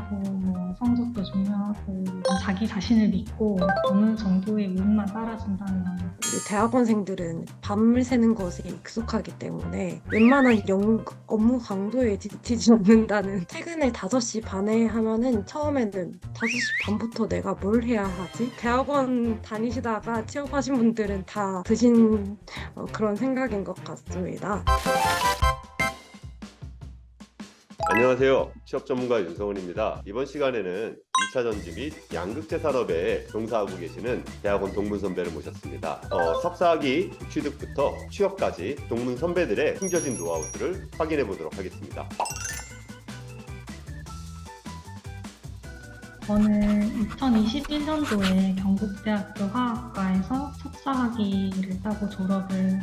중요하고 뭐 성적도 중요하고 자기 자신을 믿고 어느 정도의 운만 따라준다면 대학원생들은 밤을 새는 것에 익숙하기 때문에 웬만한 영, 업무 강도에 지치지 않는다는 퇴근을 5시 반에 하면은 처음에는 5시 반부터 내가 뭘 해야 하지? 대학원 다니시다가 취업하신 분들은 다 드신 어, 그런 생각인 것 같습니다. 안녕하세요. 취업 전문가 윤성훈입니다. 이번 시간에는 2차 전지 및 양극재 산업에 종사하고 계시는 대학원 동문 선배를 모셨습니다. 어, 석사학위 취득부터 취업까지 동문 선배들의 숨겨진 노하우들을 확인해 보도록 하겠습니다. 저는 2021년도에 경북대학교 화학과에서 석사학위를 따고 졸업을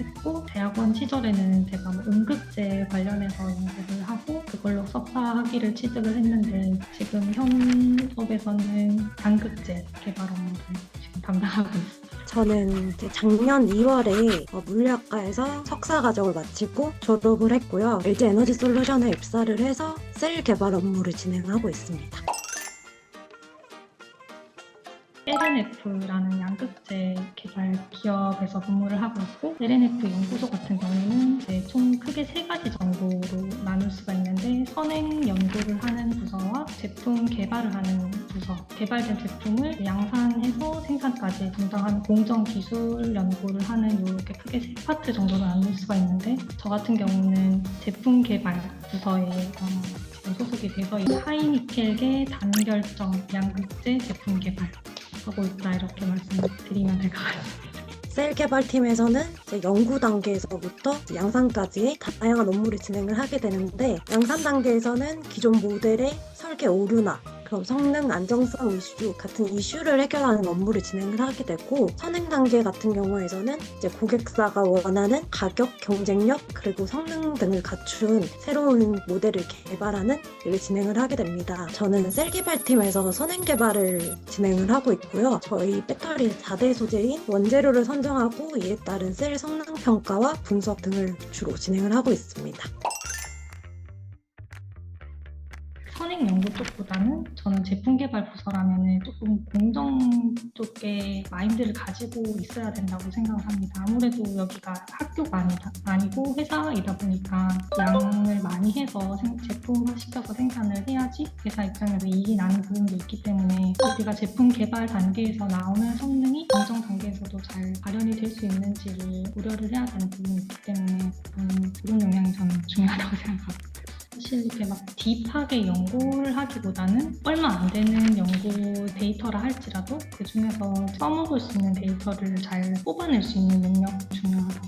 했고 대학원 시절에는 제가 뭐 응급제 관련해서 연구를 하고 그걸로 석사학위를 취득을 했는데 지금 현업에서는 양극재 개발 업무를 지금 담당하고 있습니다. 저는 작년 2월에 어, 물리학과에서 석사 과정을 마치고 졸업을 했고요. LG 에너지 솔루션에 입사를 해서 셀 개발 업무를 진행하고 있습니다. LNF라는 양극재 개발 기업에서 근무를 하고 있고 LNF 연구소 같은 경우에는 이제 총 크게 세 가지 정도로 나눌 수가 있는데 선행 연구를 하는 부서와 제품 개발을 하는 부서. 개발된 제품을 양산해서 생산까지 담당하는 공정 기술 연구를 하는 이렇게 크게 세 파트 정도로 나눌 수가 있는데 저 같은 경우는 제품 개발 부서에 어, 소속이 돼서 이 하이니켈계 단결정 양극재 제품 개발 하고 있다 이렇게 말씀드리면 될 것 같습니다. 셀 개발팀에서는 이제 연구 단계에서부터 이제 양산까지 다양한 업무를 진행을 하게 되는데 양산 단계에서는 기존 모델의 설계 오류나 그럼 성능 안정성 이슈 같은 이슈를 해결하는 업무를 진행을 하게 되고 선행 단계 같은 경우에서는 이제 고객사가 원하는 가격, 경쟁력 그리고 성능 등을 갖춘 새로운 모델을 개발하는 일을 진행을 하게 됩니다. 저는 셀 개발팀에서 선행 개발을 진행을 하고 있고요. 저희 배터리 4대 소재인 원재료를 선정하고 이에 따른 셀 성능 평가와 분석 등을 주로 진행을 하고 있습니다. 연구 쪽보다는 저는 제품 개발 부서라면 조금 공정 쪽의 마인드를 가지고 있어야 된다고 생각을 합니다. 아무래도 여기가 학교가 아니다, 아니고 회사이다 보니까 양을 많이 해서 생- 제품화 시켜서 생산을 해야지 회사 입장에서 이익이 나는 부분도 있기 때문에 우리가 제품 개발 단계에서 나오는 성능이 공정 단계에서도 잘 발현이 될 수 있는지를 우려를 해야 되는 부분이 있기 때문에 음, 이런 영향이 저는 중요하다고 생각합니다. 사실 이렇게 막 딥하게 연구를 하기보다는 얼마 안 되는 연구 데이터라 할지라도 그 중에서 써먹을 수 있는 데이터를 잘 뽑아낼 수 있는 능력 중요하다고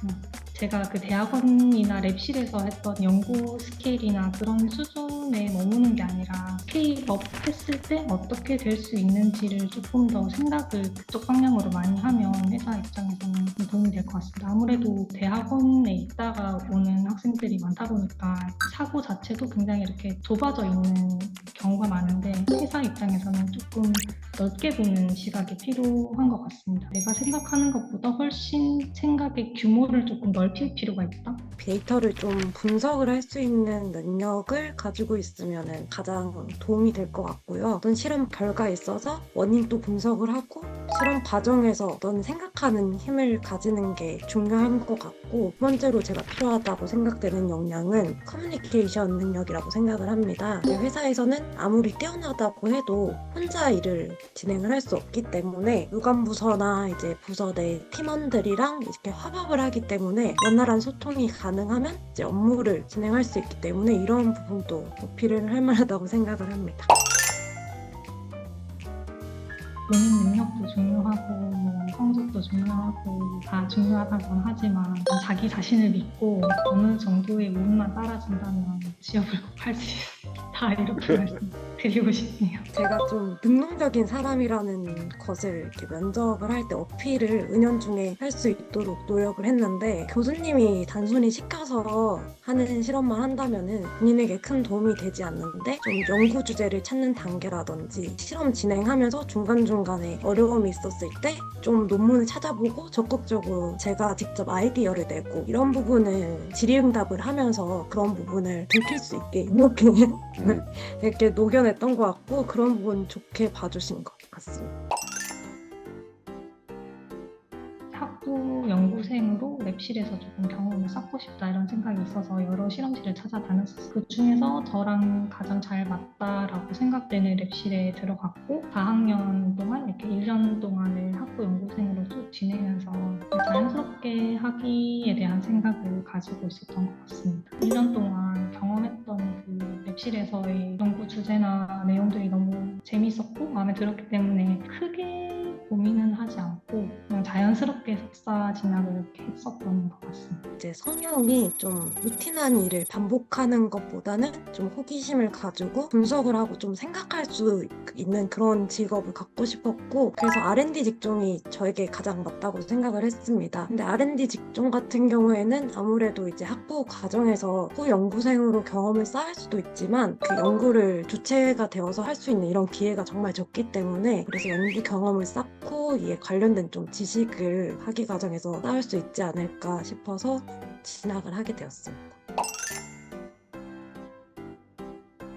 생각합니다. 제가 그 대학원이나 랩실에서 했던 연구 스케일이나 그런 수준에 머무는 게 아니라 스케일업 했을 때 어떻게 될 수 있는지를 조금 더 생각을 그쪽 방향으로 많이 하면 회사 입장에서는 도움이 될 것 같습니다. 아무래도 대학원에 있다가 오는 학생들이 많다 보니까 사고 자체도 굉장히 이렇게 좁아져 있는 경우가 많은데 회사 입장에서는 조금 넓게 보는 시각이 필요한 것 같습니다. 내가 생각하는 것보다 훨씬 생각의 규모를 조금 넓힐 필요가 있다. 데이터를 좀 분석을 할 수 있는 능력을 가지고 있으면 가장 도움이 될 것 같고요. 어떤 실험 결과에 있어서 원인도 분석을 하고 실험 과정에서 어떤 생각하는 힘을 가지는 게 중요한 것 같고 두 번째로 제가 필요하다고 생각되는 역량은 커뮤니케이션 능력이라고 생각을 합니다. 회사에서는 아무리 뛰어나다고 해도 혼자 일을 진행을 할 수 없기 때문에 유관부서나 이제 부서 내 팀원들이랑 이렇게 협업을 하기 때문에 원활한 소통이 가능하면 이제 업무를 진행할 수 있기 때문에 이런 부분도 어필을 할 만하다고 생각을 합니다. 본인 능력도 중요하고 뭐 성적도 중요하고 다 중요하다고는 하지만 자기 자신을 믿고 어느 정도의 운만 따라준다면 취업을 꼭 할 수 있다 이렇게 말씀 드리고 싶네요. 제가 좀 능동적인 사람이라는 것을 이렇게 면접을 할 때 어필을 은연중에 할 수 있도록 노력을 했는데 교수님이 단순히 시켜서 하는 실험만 한다면은 본인에게 큰 도움이 되지 않는데 좀 연구 주제를 찾는 단계라든지 실험 진행하면서 중간중간에 어려움이 있었을 때 좀 논문을 찾아보고 적극적으로 제가 직접 아이디어를 내고 이런 부분을 질의응답을 하면서 그런 부분을 들킬 수 있게 이렇게 음. 이렇게 녹여냈던 것 같고 그런 부분 좋게 봐주신 것 같습니다. 학부 연구생으로 랩실에서 조금 경험을 쌓고 싶다 이런 생각이 있어서 여러 실험실을 찾아다녔었어요. 그 중에서 저랑 가장 잘 맞다라고 생각되는 랩실에 들어갔고 4학년 동안 이렇게 1년 동안을 학부 연구생으로 쭉 지내면서 자연스럽게 하기에 대한 생각을 가지고 있었던 것 같습니다. 1년 동안 경험했던 그 랩실에서의 연구 주제나 내용들이 너무 재밌었고 마음에 들었기 때문에 크게 고민은 하지 않고 자연스럽게 석사 진학을 이렇게 했었던 것 같습니다. 이제 성형이 좀 루틴한 일을 반복하는 것보다는 좀 호기심을 가지고 분석을 하고 좀 생각할 수 있는 그런 직업을 갖고 싶었고 그래서 R&D 직종이 저에게 가장 맞다고 생각을 했습니다. 근데 R&D 직종 같은 경우에는 아무래도 이제 학부 과정에서 후 연구생으로 경험을 쌓을 수도 있지만 그 연구를 주체가 되어서 할 수 있는 이런 기회가 정말 적기 때문에 그래서 연구 경험을 쌓고 이에 관련된 좀 지식 을 학위 과정에서 쌓을 수 있지 않을까 싶어서 진학을 하게 되었습니다.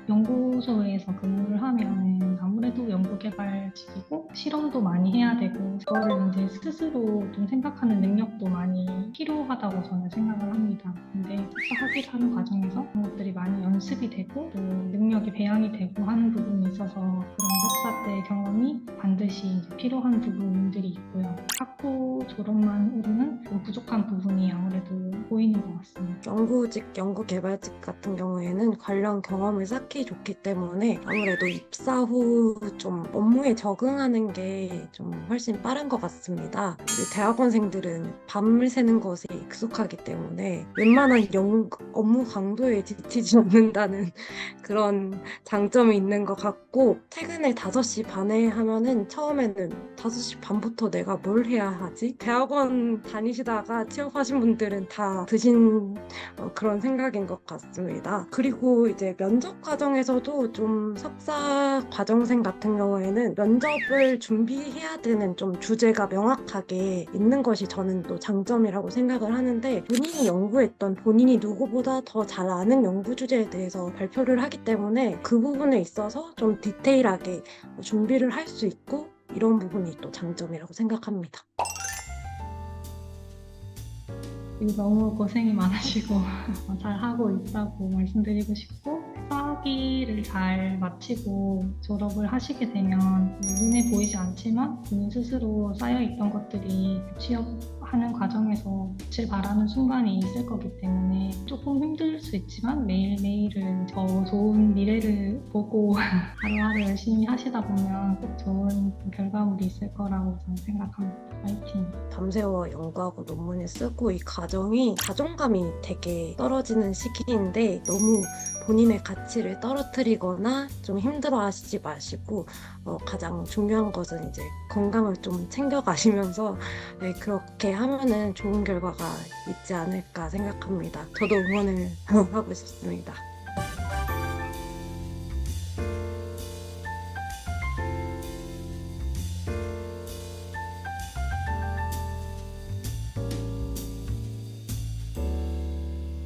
연구소에서 근무를 하면 아무래도 연구개발직이고 실험도 많이 해야 되고 그거를 이제 스스로 좀 생각하는 능력도 많이 필요하다고 저는 생각을 합니다. 근데 석사 학위를 하는 과정에서 그런 것들이 많이 연습이 되고 또 능력이 배양이 되고 하는 부분이 있어서 그런 석사 때 경험이 반드시 필요한 부분들이 있고요. 학부 졸업만으로는 좀 부족한 부분이 아무래도 보이는 것 같습니다. 연구직, 연구개발직 같은 경우에는 관련 경험을 쌓기 좋기 때문에 아무래도 입사 후 좀 업무에 적응하는 게 좀 훨씬 빠른 것 같습니다. 대학원생들은 밤을 새는 것에 익숙하기 때문에 웬만한 연, 업무 강도에 지치지 않는다는 그런 장점이 있는 것 같고 퇴근을 5시 반에 하면은 처음에는 5시 반부터 내가 뭘 해야 하지? 대학원 다니시다가 취업하신 분들은 다 드신 어, 그런 생각인 것 같습니다. 그리고 이제 면접 과정에서도 좀 석사 과정생 같은 경우에는 면접을 준비해야 되는 좀 주제가 명확하게 있는 것이 저는 또 장점이라고 생각을 하는데 본인이 연구했던 본인이 누구보다 더 잘 아는 연구 주제에 대해서 발표를 하기 때문에 그 부분에 있어서 좀 디테일하게 준비를 할 수 있고 이런 부분이 또 장점이라고 생각합니다. 너무 고생이 많으시고 잘 하고 있다고 말씀드리고 싶고 학위를 잘 마치고 졸업을 하시게 되면 눈에 보이지 않지만 본인 스스로 쌓여있던 것들이 취업 하는 과정에서 빛을 발하는 순간이 있을 거기 때문에 조금 힘들 수 있지만 매일매일을 더 좋은 미래를 보고 하루하루 열심히 하시다 보면 꼭 좋은 결과물이 있을 거라고 저는 생각합니다. 파이팅! 밤새워 연구하고 논문을 쓰고 이 과정이 자존감이 되게 떨어지는 시기인데 너무 본인의 가치를 떨어뜨리거나 좀 힘들어 하시지 마시고 어, 가장 중요한 것은 이제 건강을 좀 챙겨 가시면서 네, 그렇게 하면은 좋은 결과가 있지 않을까 생각합니다. 저도 응원을 하고 싶습니다.